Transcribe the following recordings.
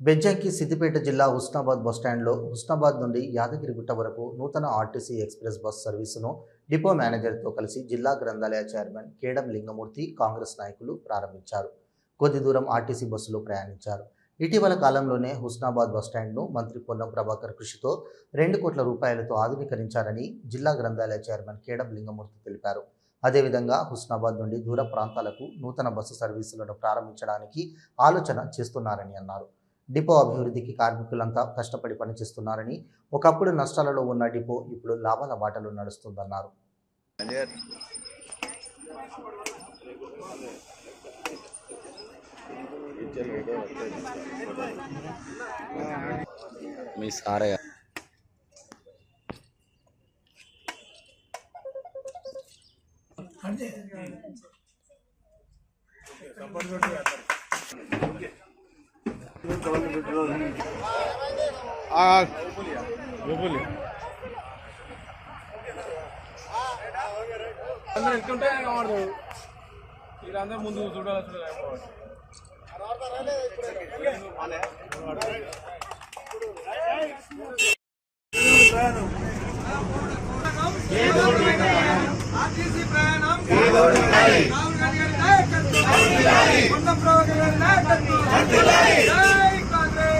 బెజ్జంకి సిద్దిపేట జిల్లా హుస్నాబాద్ బస్టాండ్లో హుస్నాబాద్ నుండి యాదగిరిగుట్ట వరకు నూతన ఆర్టీసీ ఎక్స్ప్రెస్ బస్ సర్వీసును డిపో మేనేజర్తో కలిసి జిల్లా గ్రంథాలయ చైర్మన్ కేడం లింగమూర్తి కాంగ్రెస్ నాయకులు ప్రారంభించారు. కొద్ది దూరం ఆర్టీసీ బస్సులో ప్రయాణించారు. ఇటీవల కాలంలోనే హుస్నాబాద్ బస్టాండ్ను మంత్రి పొన్నం ప్రభాకర్ కృషితో రెండు కోట్ల రూపాయలతో ఆధునీకరించారని జిల్లా గ్రంథాలయ చైర్మన్ కేడం లింగమూర్తి తెలిపారు. అదేవిధంగా హుస్నాబాద్ నుండి దూర ప్రాంతాలకు నూతన బస్సు సర్వీసులను ప్రారంభించడానికి ఆలోచన చేస్తున్నారని అన్నారు. డిపో అభివృద్ధికి కార్మికులంతా కష్టపడి పనిచేస్తున్నారని ఒకప్పుడు నష్టాలలో ఉన్న డిపో ఇప్పుడు లాభాల బాటలో నడుస్తుందన్నారు. మీ సారే అందరూ ఎత్తుంటే కనబడదు వీళ్ళందరూ ముందు చూడాలి చూడాలి ఆర్టీసీ ప్రయాణం. రాహుల్ గాంధీ గారి నాయకత్వం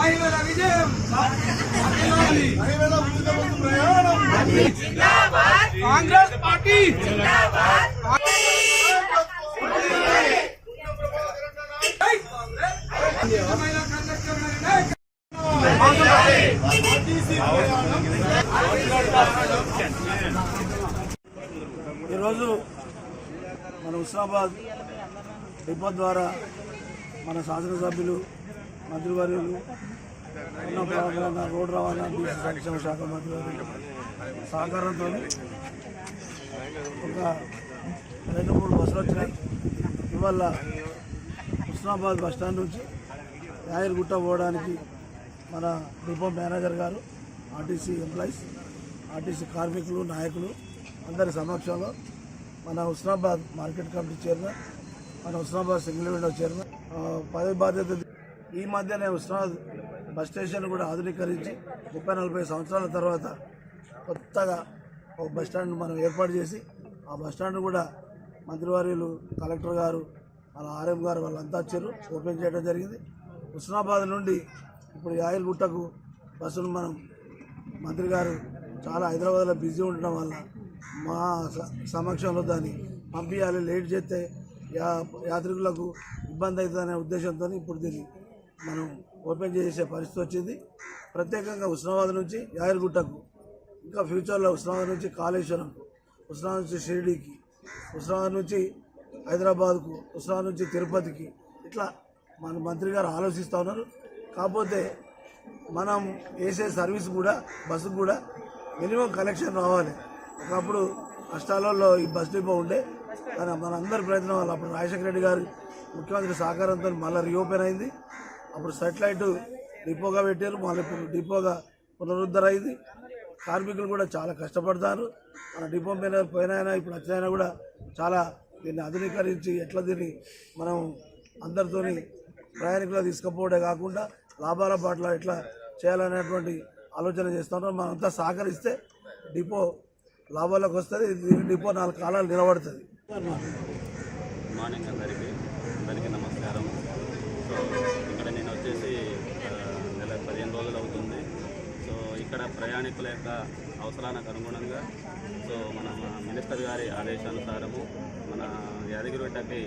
కాంగ్రెస్ పార్టీ ప్రయాణం. కాంగ్రెస్ ఈరోజు మన హుస్నాబాద్ డిపో ద్వారా మన శాసనసభ్యులు మంత్రివర్యులు ఉన్న ప్రవర్తన రోడ్డు రవాణా సంక్షేమ శాఖ మంత్రి సహకారంతో ఒక రెండు మూడు బస్సులు వచ్చినాయి. ఇవాళ హుస్నాబాద్ బస్ స్టాండ్ నుంచి యాయర్గుట్ట పోవడానికి మన డిపో మేనేజర్ గారు ఆర్టీసీ ఎంప్లాయీస్ ఆర్టీసీ కార్మికులు నాయకులు అందరి సమక్షంలో మన హుస్నాబాద్ మార్కెట్ కమిటీ చైర్మన్ మన హుస్నాబాద్ సింగిల్ విండో చైర్మన్ పదవి బాధ్యత ఈ మధ్యనే ఉస్మానాబాద్ బస్ స్టేషన్ కూడా ఆధునీకరించి ముప్పై నలభై సంవత్సరాల తర్వాత కొత్తగా ఒక బస్ స్టాండ్ మనం ఏర్పాటు చేసి ఆ బస్ స్టాండ్ కూడా మంత్రివర్యులు కలెక్టర్ గారు మన ఆర్ఎం గారు వాళ్ళంతా వచ్చారు ఓపెన్ చేయడం జరిగింది. హుస్నాబాద్ నుండి ఇప్పుడు యాయల్గుట్టకు బస్సును మనం మంత్రి గారు చాలా హైదరాబాద్లో బిజీ ఉండడం వల్ల మా స- సమక్షంలో దాన్ని పంపించాలి లేట్ చేస్తే యా యాత్రికులకు ఇబ్బంది అవుతుందనే ఉద్దేశంతో ఇప్పుడు దీన్ని మనం ఓపెన్ చేసే పరిస్థితి వచ్చింది. ప్రత్యేకంగా ఉస్మానాబాద్ నుంచి యాయర్గుట్టకు ఇంకా ఫ్యూచర్లో ఉస్మానాబాద్ నుంచి కాళేశ్వరంకు ఉస్మానాబాద్ నుంచి షిరిడీకి ఉస్మానాబాద్ నుంచి హైదరాబాద్కు ఉస్మానాబాద్ నుంచి తిరుపతికి ఇట్లా మన మంత్రి గారు ఆలోచిస్తూ ఉన్నారు. కాకపోతే మనం వేసే సర్వీస్ కూడా బస్సు కూడా మినిమం కలెక్షన్ రావాలి. ఒకప్పుడు కష్టాలలో ఈ బస్ డిపో ఉండే కానీ మనందరి ప్రయత్నం వల్ల అప్పుడు రాజశేఖర రెడ్డి గారు ముఖ్యమంత్రి సహకారంతో మళ్ళీ రీఓపెన్ అయింది. అప్పుడు సెటిలైట్ డిపోగా పెట్టారు. మళ్ళీ ఇప్పుడు డిపోగా పునరుద్ధర అయింది కార్మికులు కూడా చాలా కష్టపడతారు. మన డిపో మీద పోయినైనా ఇప్పుడు వచ్చినైనా కూడా చాలా దీన్ని ఆధునీకరించి ఎట్లా దీన్ని మనం అందరితోని ప్రయాణికులు తీసుకుపోవడే కాకుండా లాభాల పట్ల ఎట్లా చేయాలనేటువంటి ఆలోచన చేస్తున్నాం మనంతా సహకరిస్తే డిపో లాభాలకు వస్తుంది. డిపో నాలుగు కాలాలు నిలబడుతుంది. మార్నింగ్ అందరికీ నమస్కారం సో ఇక్కడ నేను వచ్చేసి ఆ, నెల పదిహేను రోజులు అవుతుంది సో ఇక్కడ ప్రయాణికుల యొక్క అవసరానికి అనుగుణంగా సో మన మినిస్టర్ గారి ఆదేశానుసారము మన యాదగిరిగుట్టకి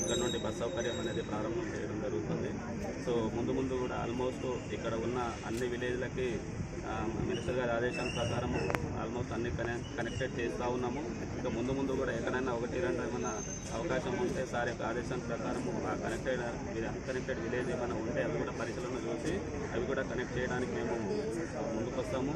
ఇక్కడ నుండి బస్ సౌకర్యం అనేది ప్రారంభం చేయడం జరుగుతుంది. సో ముందు ముందు కూడా ఆల్మోస్ట్ ఇక్కడ ఉన్న అన్ని విలేజ్లకి మినిస్టర్ గారి ఆదేశాల ప్రకారము ఆల్మోస్ట్ అన్ని కనెక్ట్ కనెక్టెడ్ చేస్తూ ఉన్నాము. ఇంకా ముందు ముందు కూడా ఎక్కడైనా ఒకటి రెండు ఏమైనా అవకాశం ఉంటే సార్ యొక్క ఆదేశం ప్రకారము ఆ కనెక్టెడ్ అన్కనెక్టెడ్ విలేజ్ ఏమైనా ఉంటే అవి కూడా పరిశీలన చూసి అవి కూడా కనెక్ట్ చేయడానికి మేము ముందుకు వస్తాము